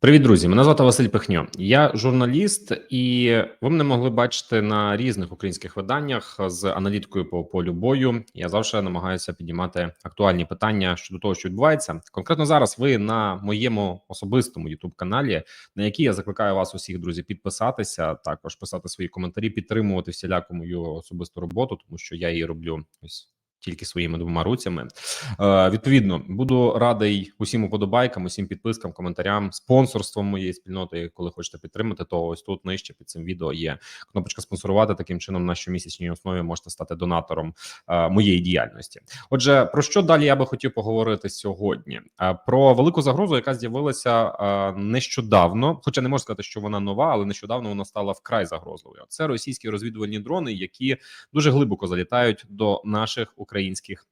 Привіт, друзі! Мене звати Василь Пихньо. Я журналіст, і ви мене могли бачити на різних українських виданнях з аналіткою по полю бою. Я завжди намагаюся піднімати актуальні питання щодо того, що відбувається. Конкретно зараз ви на моєму особистому youtube каналі, на який я закликаю вас усіх друзі підписатися, також писати свої коментарі, підтримувати всіляку мою особисту роботу, тому що я її роблю ось тільки своїми двома руцями. Е, Відповідно, буду радий усім уподобайкам, усім підпискам, коментарям, спонсорством моєї спільноти. Коли хочете підтримати, то ось тут нижче під цим відео є кнопочка спонсорувати. Таким чином, на щомісячній основі можете стати донатором е, моєї діяльності. Отже, про що далі я би хотів поговорити сьогодні? Е, про велику загрозу, яка з'явилася е, нещодавно, хоча не можу сказати, що вона нова, але нещодавно вона стала вкрай загрозливою. Це російські розвідувальні дрони, які дуже глибоко залітають до наших українських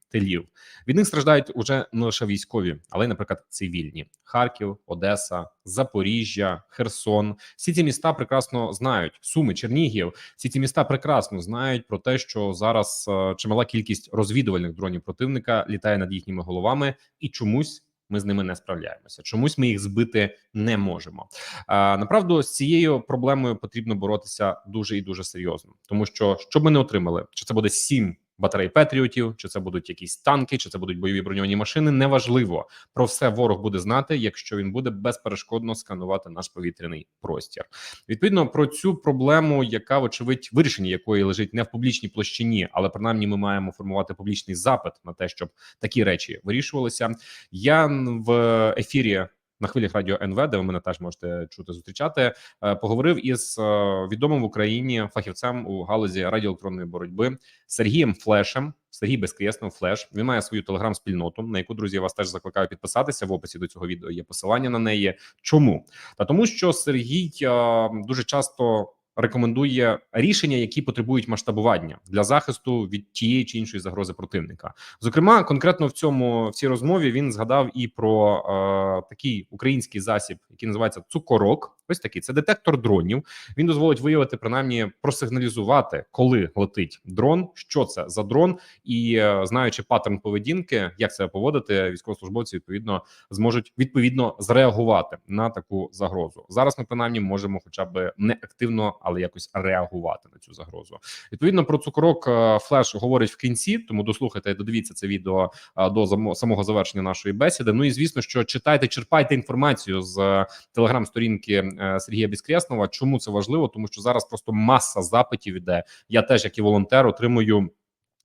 тилів. Від них страждають уже не лише військові, але й, наприклад, цивільні: Харків, Одеса, Запоріжжя, Херсон. Всі ці міста прекрасно знають Суми, Чернігів. Всі ці міста прекрасно знають про те, що зараз е, чимала кількість розвідувальних дронів противника літає над їхніми головами, і чомусь. Ми з ними не справляємося. Чомусь ми їх збити не можемо. А направду з цією проблемою потрібно боротися дуже і дуже серйозно, тому що що ми не отримали, чи це буде сім батарей Петріотів, чи це будуть якісь танки, чи це будуть бойові броньовані машини. Неважливо про все ворог буде знати, якщо він буде безперешкодно сканувати наш повітряний простір. Відповідно про цю проблему, яка вочевидь вирішення якої лежить не в публічній площині, але принаймні ми маємо формувати публічний запит на те, щоб такі речі вирішувалися. Я в ефірі на хвилях радіо НВ, де ви мене теж можете чути зустрічати. Е, поговорив із е, відомим в Україні фахівцем у галузі радіоелектронної боротьби Сергієм Флешем. Сергій Безкреснов Флеш. Він має свою телеграм-спільноту, на яку друзі я вас теж закликаю підписатися. В описі до цього відео є посилання на неї. Чому та тому, що Сергій е, дуже часто рекомендує рішення, які потребують масштабування для захисту від тієї чи іншої загрози противника. Зокрема, конкретно в цьому в цій розмові він згадав і про е, такий український засіб, який називається цукорок. Ось такий це детектор дронів. Він дозволить виявити принаймні просигналізувати, коли летить дрон, що це за дрон, і е, знаючи паттерн поведінки, як себе поводити, військовослужбовці відповідно зможуть відповідно зреагувати на таку загрозу. Зараз ми принаймні можемо, хоча б не активно, але якось реагувати на цю загрозу. Відповідно про цукорок е, флеш говорить в кінці, тому дослухайте, додивіться це відео е, до самого завершення нашої бесіди. Ну і звісно, що читайте, черпайте інформацію з телеграм-сторінки. Е, Сергія Біскреснова. Чому це важливо? Тому що зараз просто маса запитів іде. Я теж, як і волонтер, отримую.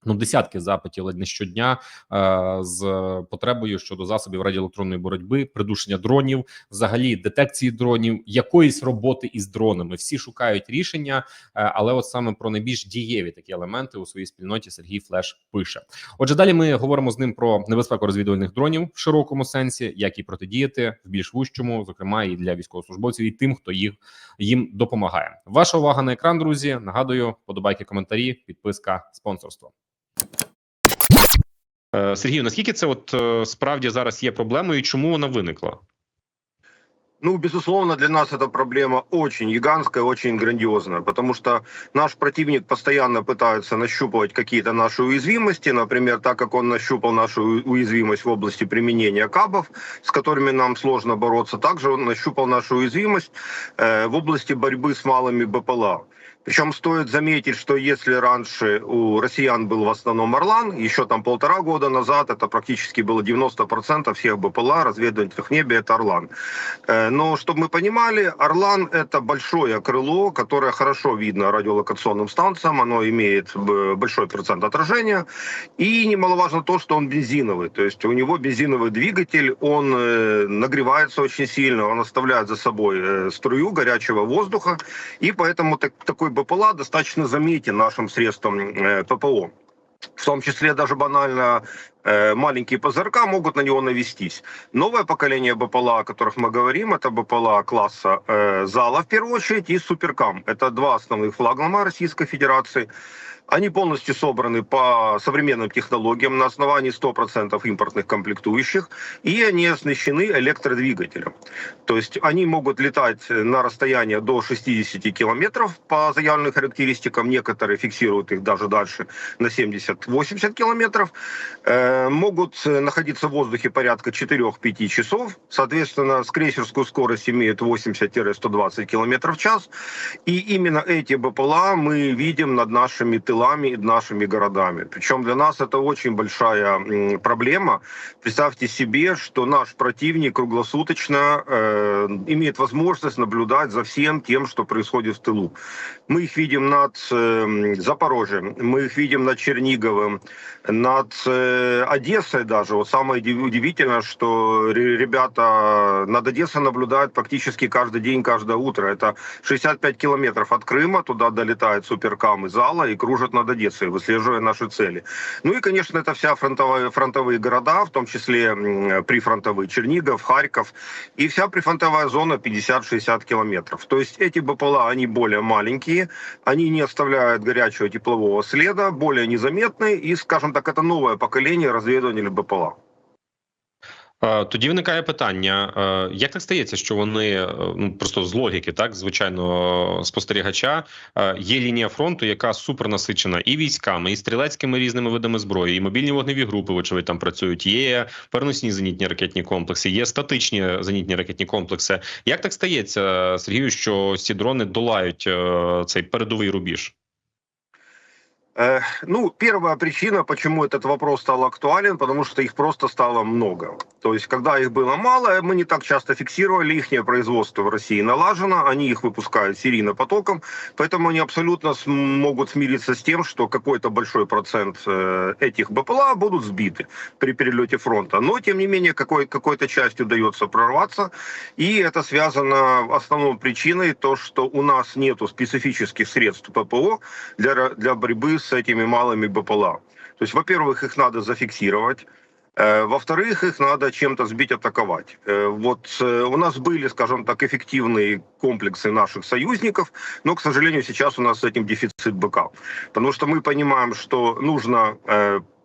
Ну, десятки запитів ледь не щодня е, з потребою щодо засобів радіоелектронної боротьби, придушення дронів, взагалі детекції дронів, якоїсь роботи із дронами. Всі шукають рішення, е, але от саме про найбільш дієві такі елементи у своїй спільноті Сергій Флеш пише. Отже, далі ми говоримо з ним про небезпеку розвідувальних дронів в широкому сенсі, як і протидіяти в більш вущому, зокрема і для військовослужбовців, і тим, хто їх їм допомагає. Ваша увага на екран, друзі. Нагадую, подобайки, коментарі, підписка, спонсорство. Е, Сергію, наскільки це от е, справді зараз є проблемою, і чому вона виникла? Ну, безусловно, для нас эта проблема очень гигантская, очень грандиозная, потому что наш противник постоянно пытается нащупывать какие-то наши уязвимости, например, так как он нащупал нашу уязвимость в области применения кабов, с которыми нам сложно бороться, также он нащупал нашу уязвимость э, в области борьбы с малыми БПЛА. Причем стоит заметить, что если раньше у россиян был в основном Орлан, еще там полтора года назад это практически было 90% всех БПЛА разведывательных в небе это Орлан. Э, но чтобы мы понимали, Орлан это большое крыло, которое хорошо видно радиолокационным станциям, оно имеет большой процент отражения. И немаловажно то, что он бензиновый, то есть у него бензиновый двигатель, он э, нагревается очень сильно, он оставляет за собой э, струю горячего воздуха, и поэтому так, такой БПЛА достаточно заметен нашим средством э, ППО. В том числе даже банально э, маленькие ПЗРК могут на него навестись. Новое поколение БПЛА, о которых мы говорим, это БПЛА класса э, ЗАЛа в первую очередь и Суперкам. Это два основных флагмана Российской Федерации. Они полностью собраны по современным технологиям на основании 100% импортных комплектующих, и они оснащены электродвигателем. То есть они могут летать на расстояние до 60 километров по заявленным характеристикам, некоторые фиксируют их даже дальше на 70-80 километров. Э, могут находиться в воздухе порядка 4-5 часов. Соответственно, с крейсерскую скорость имеют 80-120 км в час. И именно эти БПЛА мы видим над нашими тылами и нашими городами. Причем для нас это очень большая проблема. Представьте себе, что наш противник круглосуточно э, имеет возможность наблюдать за всем тем, что происходит в тылу. Мы их видим над э, Запорожьем, мы их видим над Черниговым, над э, Одессой даже. Вот самое удив- удивительное, что ре- ребята над Одессой наблюдают практически каждый день, каждое утро. Это 65 километров от Крыма, туда долетает суперкам из Зала и кружат над Одессой, выслеживая наши цели. Ну и, конечно, это вся фронтовая, фронтовые города, в том числе прифронтовые, Чернигов, Харьков, и вся прифронтовая зона 50-60 километров. То есть эти БПЛА, они более маленькие, они не оставляют горячего теплового следа, более незаметные, и, скажем так, это новое поколение разведывателей БПЛА. Е, Тоді виникає питання: е, як так стається, що вони е, ну просто з логіки, так звичайно, спостерігача є лінія фронту, яка супернасичена і військами, і стрілецькими різними видами зброї, і мобільні вогневі групи, вочевидь, там працюють. Є переносні зенітні ракетні комплекси, є статичні зенітні ракетні комплекси. Як так стається, Сергію, що ці дрони долають цей передовий рубіж? Э, Ну, первая причина, почему этот вопрос стал актуален, потому что их просто стало много. То есть, когда их было мало, мы не так часто фиксировали, их производство в России налажено, они их выпускают серийно потоком, поэтому они абсолютно могут смириться с тем, что какой-то большой процент э, этих БПЛА будут сбиты при перелете фронта. Но, тем не менее, какой- какой-то части удается прорваться, и это связано основной причиной, то, что у нас нету специфических средств ППО для, для борьбы с этими малыми БПЛА. То есть, во-первых, их надо зафиксировать, Э, Во-вторых, их надо чем-то сбить, атаковать. Э, Вот э, у нас были, скажем так, эффективные комплексы наших союзников, но, к сожалению, сейчас у нас с этим дефицит БК. Потому что мы понимаем, что нужно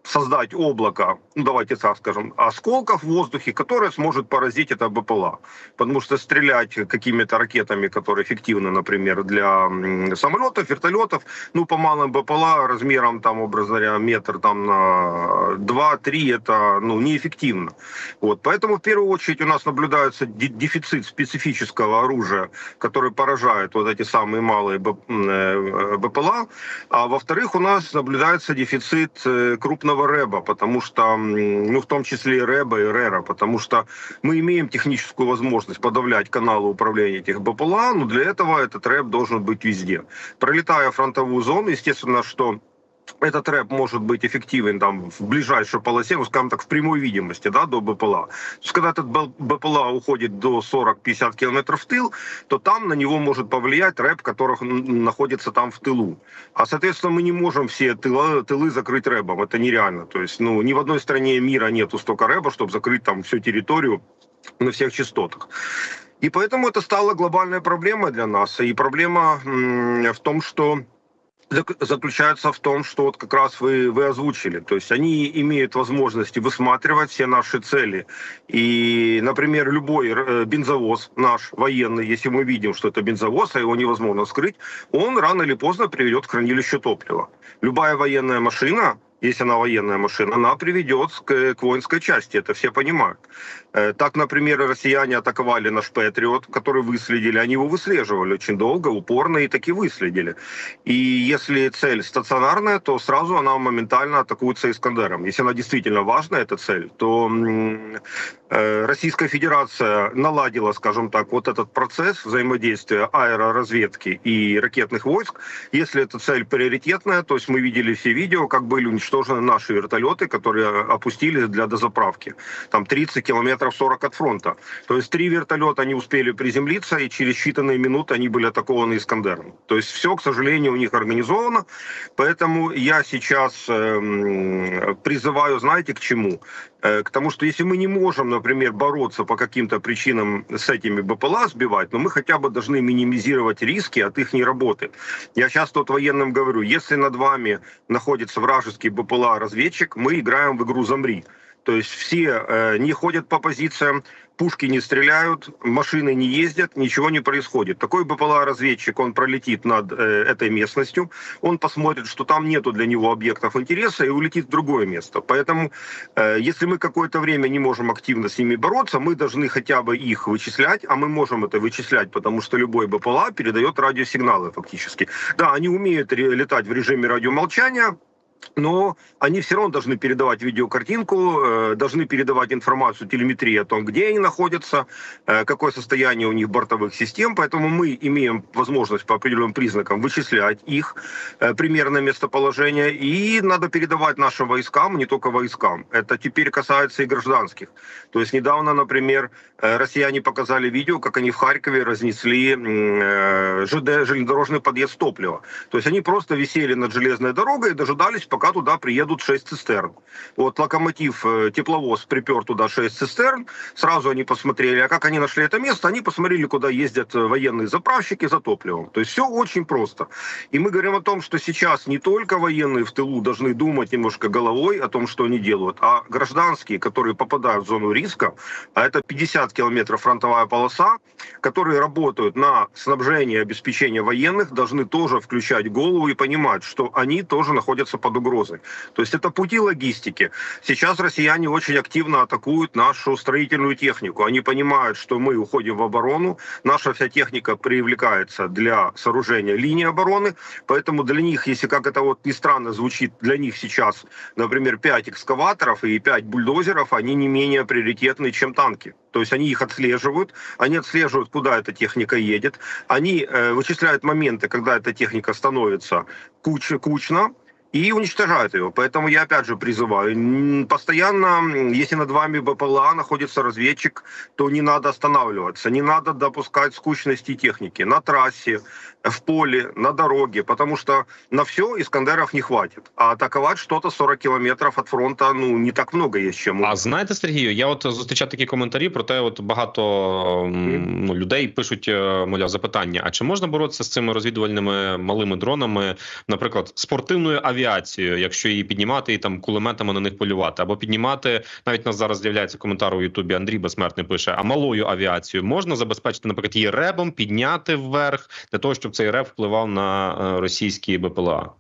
создать облако, ну давайте так скажем, осколков в воздухе, которое сможет поразить это БПЛА. Потому что стрелять какими-то ракетами, которые эффективны, например, для самолетов, вертолетов, ну по малым БПЛА размером там, образно говоря, метр там на 2-3, это ну неэффективно. Вот, поэтому в первую очередь у нас наблюдается де- дефицит специфического оружия, который поражает вот эти самые малые м, э, БПЛА, а во-вторых, у нас наблюдается дефицит э, крупного РЭБа, потому что, ну, в том числе и РЭБа, и РЭРа, потому что мы имеем техническую возможность подавлять каналы управления этих БПЛА, но для этого этот РЭБ должен быть везде. Пролетая фронтовую зону, естественно, что этот рэп может быть эффективен там в ближайшей полосе, ну, скажем так, в прямой видимости, да, до БПЛА. То есть, когда этот БПЛА уходит до 40-50 километров в тыл, то там на него может повлиять рэп, который находится там в тылу. А, соответственно, мы не можем все тыла, тылы закрыть рэбом, это нереально. То есть, ну, ни в одной стране мира нету столько рэба, чтобы закрыть там всю территорию на всех частотах. И поэтому это стало глобальной проблемой для нас. И проблема в том, что заключается в том, что вот как раз вы, вы озвучили. То есть они имеют возможности высматривать все наши цели. И, например, любой э, бензовоз наш военный, если мы видим, что это бензовоз, а его невозможно скрыть, он рано или поздно приведет к хранилищу топлива. Любая военная машина, если она военная машина, она приведет к, к воинской части, это все понимают. Э, Так, например, россияне атаковали наш Патриот, который выследили. Они его выслеживали очень долго, упорно и таки выследили. И если цель стационарная, то сразу она моментально атакуется Искандером. Если она действительно важна, эта цель, то э, Российская Федерация наладила, скажем так, вот этот процесс взаимодействия аэроразведки и ракетных войск. Если эта цель приоритетная, то есть мы видели все видео, как были уничтожены наши вертолеты, которые опустились для дозаправки. Там 30 километров 40 от фронта. То есть три вертолета не успели приземлиться, и через считанные минуты они были атакованы Искандером. То есть все, к сожалению, у них организовано. Поэтому я сейчас эм, призываю, знаете, к чему? Э, К тому, что если мы не можем, например, бороться по каким-то причинам с этими БПЛА сбивать, но мы хотя бы должны минимизировать риски от их работы. Я сейчас тут военным говорю, если над вами находится вражеский БПЛА-разведчик, мы играем в игру «Замри». То есть все э, не ходят по позициям, пушки не стреляют, машины не ездят, ничего не происходит. Такой БПЛА-разведчик, он пролетит над э, этой местностью, он посмотрит, что там нету для него объектов интереса и улетит в другое место. Поэтому, э, если мы какое-то время не можем активно с ними бороться, мы должны хотя бы их вычислять, а мы можем это вычислять, потому что любой БПЛА передает радиосигналы фактически. Да, они умеют летать в режиме радиомолчания, но они все равно должны передавать видеокартинку, э, должны передавать информацию, телеметрии о том, где они находятся, э, какое состояние у них бортовых систем, поэтому мы имеем возможность по определенным признакам вычислять их э, примерное местоположение, и надо передавать нашим войскам, не только войскам. Это теперь касается и гражданских. То есть недавно, например, россияне показали видео, как они в Харькове разнесли ЖД, железнодорожный подъезд топлива. То есть они просто висели над железной дорогой и дожидались, пока туда приедут 6 цистерн. Вот локомотив, э, тепловоз припер туда 6 цистерн, сразу они посмотрели, а как они нашли это место, они посмотрели, куда ездят э, военные заправщики за топливом. То есть все очень просто. И мы говорим о том, что сейчас не только военные в тылу должны думать немножко головой о том, что они делают, а гражданские, которые попадают в зону риска, а это 50 километров фронтовая полоса, которые работают на снабжение и обеспечение военных, должны тоже включать голову и понимать, что они тоже находятся под угрозой. То есть это пути логистики. Сейчас россияне очень активно атакуют нашу строительную технику. Они понимают, что мы уходим в оборону, наша вся техника привлекается для сооружения линии обороны, поэтому для них, если как это вот ни странно звучит, для них сейчас, например, 5 экскаваторов и 5 бульдозеров, они не менее приоритетны, чем танки. То есть они их отслеживают, они отслеживают, куда эта техника едет, они э, вычисляют моменты, когда эта техника становится куч, кучно, и уничтожают его. Поэтому я опять же призываю, постоянно, если над вами БПЛА находится разведчик, то не надо останавливаться, не надо допускать скучности техники на трассе, в поле, на дороге, потому что на все Искандеров не хватит. А атаковать что-то 40 кілометрів від фронту, ну не так много є чим. А знаєте, Сергію, я от зустрічав такі коментарі про те, от багато ну, людей пишуть, е, мовляв, запитання: а чи можна боротися з цими розвідувальними малими дронами, наприклад, спортивною авіацією, якщо її піднімати і там кулеметами на них полювати, або піднімати навіть у нас зараз з'являється коментар у Ютубі Андрій Безсмертний пише: а малою авіацією можна забезпечити, наприклад, її ребом підняти вверх для того, щоб цей РФ впливав на э, российские БПЛА?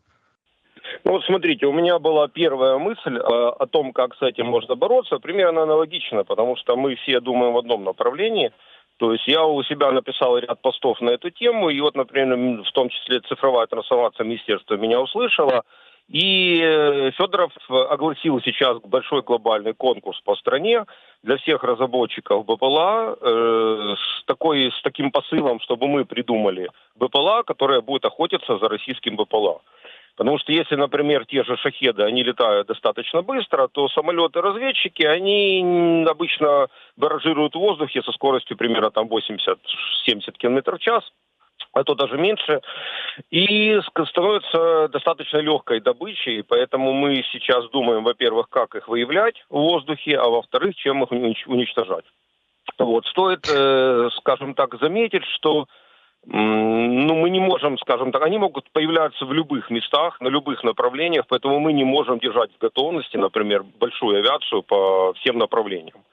Ну вот смотрите, у меня была первая мысль э, о том, как с этим можно бороться, примерно аналогично, потому что мы все думаем в одном направлении. То есть я у себя написал ряд постов на эту тему, и вот, например, в том числе цифровая трансформация министерства меня услышала, И э, Федоров огласил сейчас большой глобальный конкурс по стране для всех разработчиков БПЛА э, с, такой, с таким посылом, чтобы мы придумали БПЛА, которая будет охотиться за российским БПЛА. Потому что если, например, те же шахеды, они летают достаточно быстро, то самолеты-разведчики, они обычно баражируют в воздухе со скоростью примерно там 80-70 км в час а то даже меньше, и становится достаточно легкой добычей, поэтому мы сейчас думаем, во-первых, как их выявлять в воздухе, а во-вторых, чем их уничтожать. Вот. Стоит, э, скажем так, заметить, что ну, мы не можем, скажем так, они могут появляться в любых местах, на любых направлениях, поэтому мы не можем держать в готовности, например, большую авиацию по всем направлениям.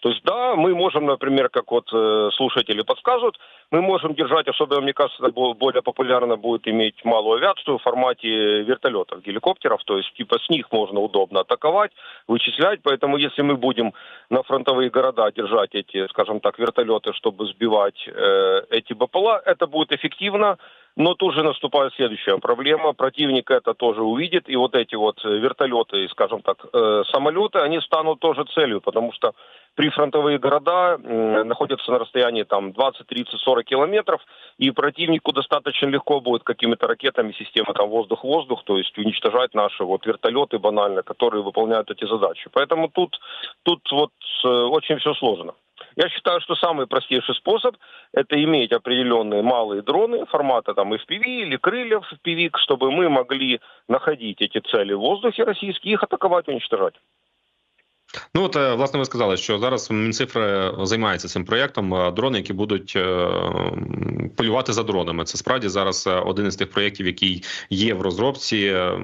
То есть, да, мы можем, например, как вот э, слушатели подсказывают, мы можем держать, особенно, мне кажется, более популярно будет иметь малую авиацию в формате вертолетов, геликоптеров, то есть, типа, с них можно удобно атаковать, вычислять, поэтому, если мы будем на фронтовые города держать эти, скажем так, вертолеты, чтобы сбивать э, эти БПЛА, это будет эффективно, но тут же наступает следующая проблема. Противник это тоже увидит, и вот эти вот вертолеты, скажем так, э, самолеты, они станут тоже целью, потому что прифронтовые города э, находятся на расстоянии там 20, 30, 40 километров, и противнику достаточно легко будет какими-то ракетами системы там воздух-воздух, то есть уничтожать наши вот вертолеты банально, которые выполняют эти задачи. Поэтому тут, тут вот э, очень все сложно. Я считаю, что самый простейший способ – это иметь определенные малые дроны формата там FPV или крыльев FPV, чтобы мы могли находить эти цели в воздухе российские, их атаковать, уничтожать. Ну от е, власне ви сказали, що зараз Мінцифри займається цим проєктом. е, Дрони, які будуть е, полювати за дронами. Це справді зараз е, один із тих проєктів, який є в розробці. Е,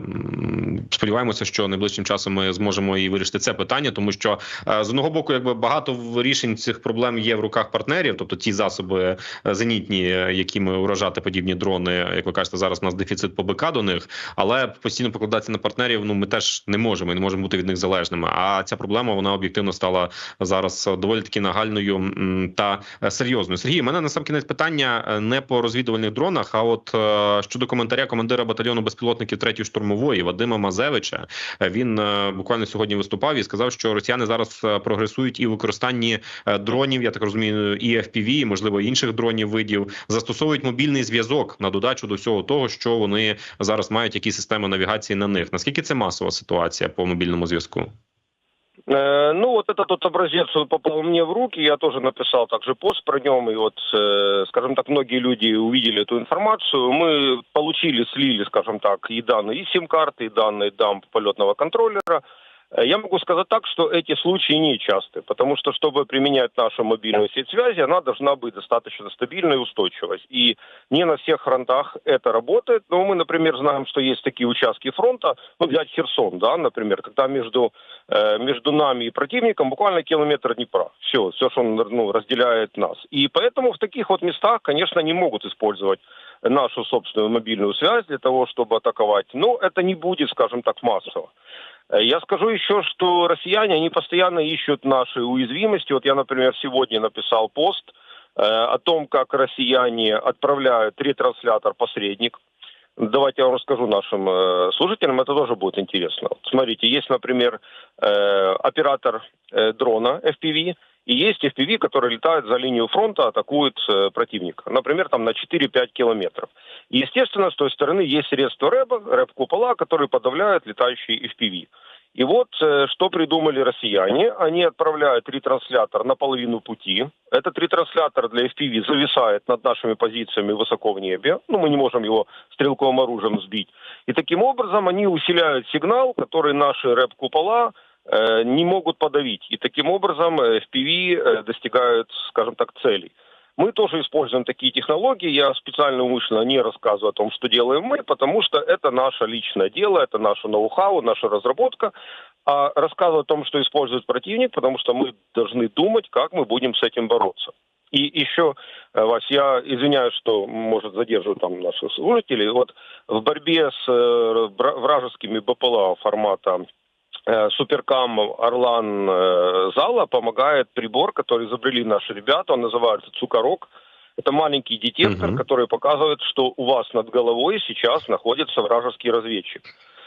Сподіваємося, що найближчим часом ми зможемо і вирішити це питання, тому що е, з одного боку, якби багато рішень цих проблем є в руках партнерів, тобто ті засоби е, зенітні, е, якими уражати подібні дрони, як ви кажете, зараз у нас дефіцит по БК до них, але постійно покладатися на партнерів. Ну ми теж не можемо і не можемо бути від них залежними. А ця проблема вона об'єктивно стала зараз доволі таки нагальною та серйозною. Сергій, мене на сам кінець питання е, не по розвідувальних дронах, а от е, щодо коментаря командира батальйону безпілотників 3-ї штурмової Вадима Мазевича. Е, Він буквально сьогодні виступав і сказав, що росіяни зараз прогресують і в використанні дронів. Я так розумію, і FPV, і, можливо інших дронів видів застосовують мобільний зв'язок на додачу до всього того, що вони зараз мають які системи навігації на них. Наскільки це масова ситуація по мобільному зв'язку? Э, Ну, вот этот вот образец попал мне в руки, я тоже написал также пост про нем, и вот, э, скажем так, многие люди увидели эту информацию. Мы получили, слили, скажем так, и данные и сим-карты, и данные дамп полетного контроллера. Э, Я могу сказать так, что эти случаи не часты, потому что, чтобы применять нашу мобильную сеть связи, она должна быть достаточно стабильной и устойчивой. И не на всех фронтах это работает, но мы, например, знаем, что есть такие участки фронта, ну, взять Херсон, да, например, когда между, э, между нами и противником буквально километр Днепра. Все, все, что он ну, разделяет нас. И поэтому в таких вот местах, конечно, не могут использовать нашу собственную мобильную связь для того, чтобы атаковать. Но это не будет, скажем так, массово. Э, Я скажу еще, что россияне, они постоянно ищут наши уязвимости. Вот я, например, сегодня написал пост э, о том, как россияне отправляют ретранслятор-посредник. Давайте я вам расскажу нашим э, слушателям, это тоже будет интересно. Вот смотрите, есть, например, э, оператор э, дрона FPV, и есть FPV, который летает за линию фронта, атакует э, противника. Например, там на 4-5 километров. И, естественно, с той стороны есть средства рэба, рэп-купола, которые подавляют летающие FPV. И вот э, что придумали россияне. Они отправляют ретранслятор на половину пути. Этот ретранслятор для FPV зависает над нашими позициями высоко в небе. Ну, мы не можем его стрелковым оружием сбить. И таким образом они усиляют сигнал, который наши рэп-купола не могут подавить. И таким образом э, FPV э, достигают, скажем так, целей. Мы тоже используем такие технологии. Я специально умышленно не рассказываю о том, что делаем мы, потому что это наше личное дело, это наше ноу-хау, наша разработка. А рассказываю о том, что использует противник, потому что мы должны думать, как мы будем с этим бороться. И еще, э, Вась, я извиняюсь, что, может, задерживаю там наших слушателей. Вот в борьбе с э, вра- вражескими БПЛА формата э, Суперкам Орлан э, Зала помогает прибор, который изобрели наши ребята, он называется Цукорок. Это маленький детектор, Мгм. который показывает, что у вас над головой сейчас находится вражеский разведчик.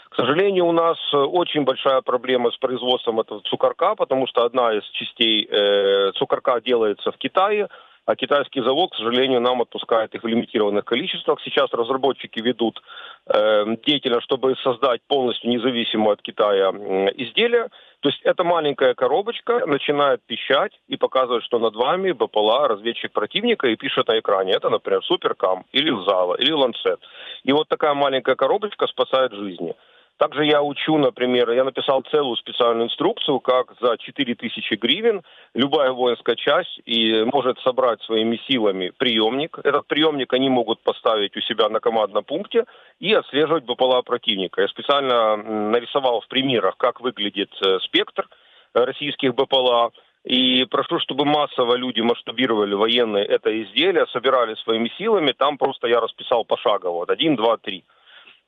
К сожалению, у нас э, очень большая проблема с производством этого цукорка, потому что одна из частей э, цукорка делается в Китае, а китайский завод, к сожалению, нам отпускает их в лимитированных количествах. Сейчас разработчики ведут э, деятельность, чтобы создать полностью независимое от Китая изделие. То есть эта маленькая коробочка начинает пищать и показывает, что над вами БПЛА, разведчик противника, и пишет на экране. Это, например, Суперкам или Зала, или Ланцет. И вот такая маленькая коробочка спасает жизни. Также я учу, например, я написал целую специальную инструкцию, как за 4000 гривен любая воинская часть и может собрать своими силами приемник. Этот приемник они могут поставить у себя на командном пункте и отслеживать БПЛА противника. Я специально нарисовал в примерах, как выглядит э, спектр э, российских БПЛА. И прошу, чтобы массово люди масштабировали военные это изделие, собирали своими силами. Там просто я расписал пошагово. Вот один, два, три.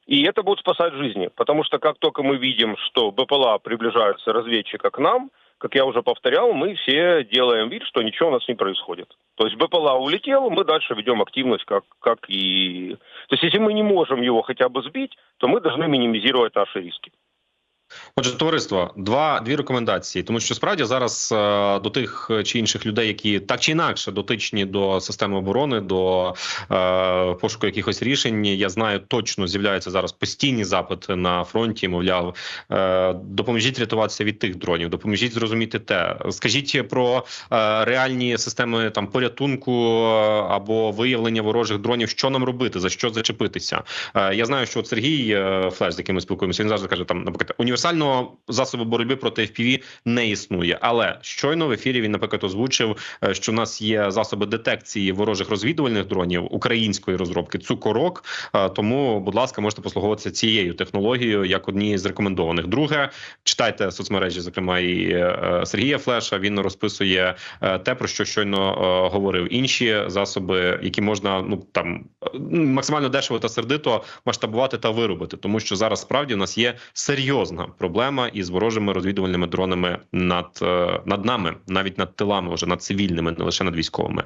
И это будет спасать жизни, потому что как только мы видим, что БПЛА приближается разведчика к нам, как я уже повторял, мы все делаем вид, что ничего у нас не происходит. То есть БПЛА улетел, мы дальше ведем активность, как, как и... То есть если мы не можем его хотя бы сбить, то мы должны минимизировать наши риски. Отже, товариство, два дві рекомендації, тому що справді зараз е, до тих чи інших людей, які так чи інакше дотичні до системи оборони, до е, пошуку якихось рішень, я знаю, точно з'являються зараз постійні запити на фронті. Мовляв, е, допоможіть рятуватися від тих дронів, допоможіть зрозуміти те. Скажіть про е, реальні системи там порятунку е, або виявлення ворожих дронів, що нам робити, за що зачепитися. Е, я знаю, що от Сергій е, Флеш, з яким ми спілкуємося, він завжди каже: там, наприклад, університет універсального засобу боротьби проти FPV не існує. Але щойно в ефірі він, наприклад, озвучив, е, що в нас є засоби детекції ворожих розвідувальних дронів української розробки цукорок. Е, Тому, будь ласка, можете послуговуватися цією технологією як однією з рекомендованих. Друге, читайте соцмережі, зокрема і е, Сергія Флеша. Він розписує те, про що щойно говорив. Інші засоби, які можна ну там максимально дешево та сердито масштабувати та виробити, тому що зараз справді у нас є серйозна проблема із ворожими розвідувальними дронами над, е, над нами, навіть над тилами, вже над цивільними, не лише над військовими.